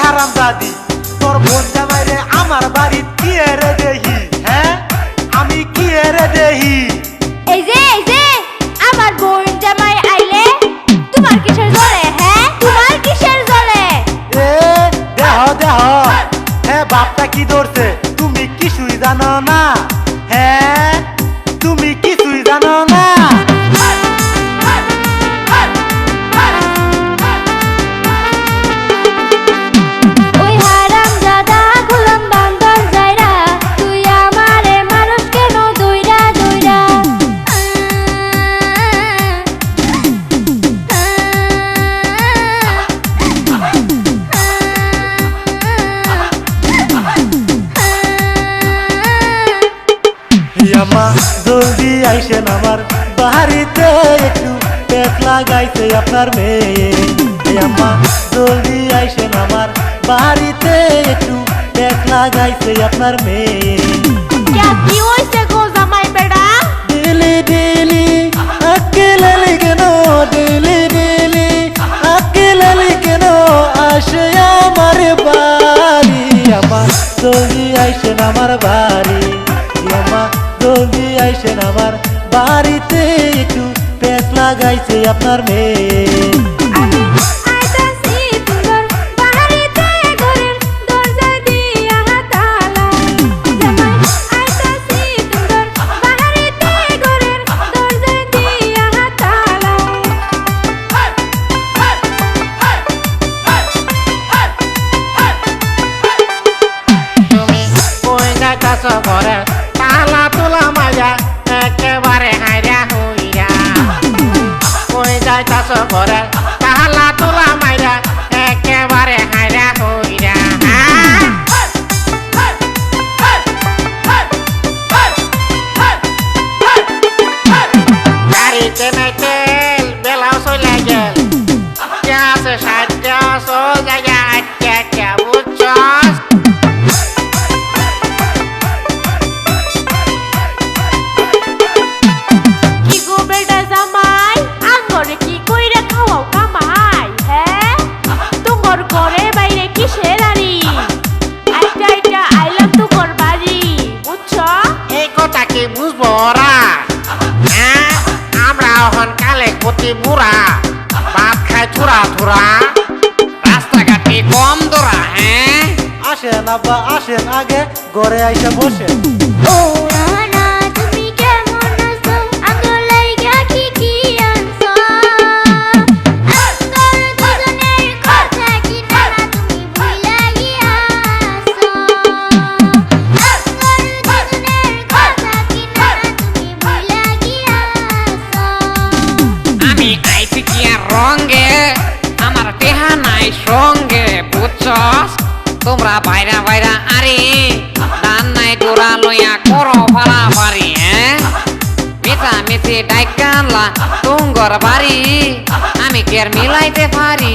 হারাম দাদি তোর বোন জামাইরে আমার বাড়ি কি দেহি? হ্যাঁ? আমি কি দেহি? এই যে এই যে আমার বোন জামাই আইলে তোমার কিসের জলে হ্যাঁ? তোমার কিসের জলে এ দেহ দেহ। হ্যাঁ বাপটা কি ধরছে? তুমি কিছুই জানো না। হ্যাঁ? তুমি কিছুই জানো না। আইসেন আমার বাড়িতে একটু পেট লাগাইছে আপনার মেয়ে। ইয়ামা জলদি আইসেন আমার বাড়িতে একটু পেট লাগাইছে আপনার মেয়ে। কি হইছে গো জামাই বেড়া? ডেলি ডেলি আকেলালি কেন? ডেলি ডেলি আকেলালি কেন? আসে আমার বাড়ি। আমার জলদি আইসেন আমার বাড়ি। আমার জলদি আইসেন আমার বাড়িতে একটু পেট লাগাইছে আপনার মেয়ে। আমি আইতাছি কথা বুঝব ওরা? হ্যাঁ? আমরা এখন কালে কতি বুড়া। ভাত খাই থুরা থুরা। রাস্তাঘাটে কম দোরা হ্যাঁ? আসেন আব্বা আসেন আগে ঘরে আইসা বসেন। ও মিথি ডাইকানলা তুঙ্গর বাড়ি আমি কের মিলাইতে পারি?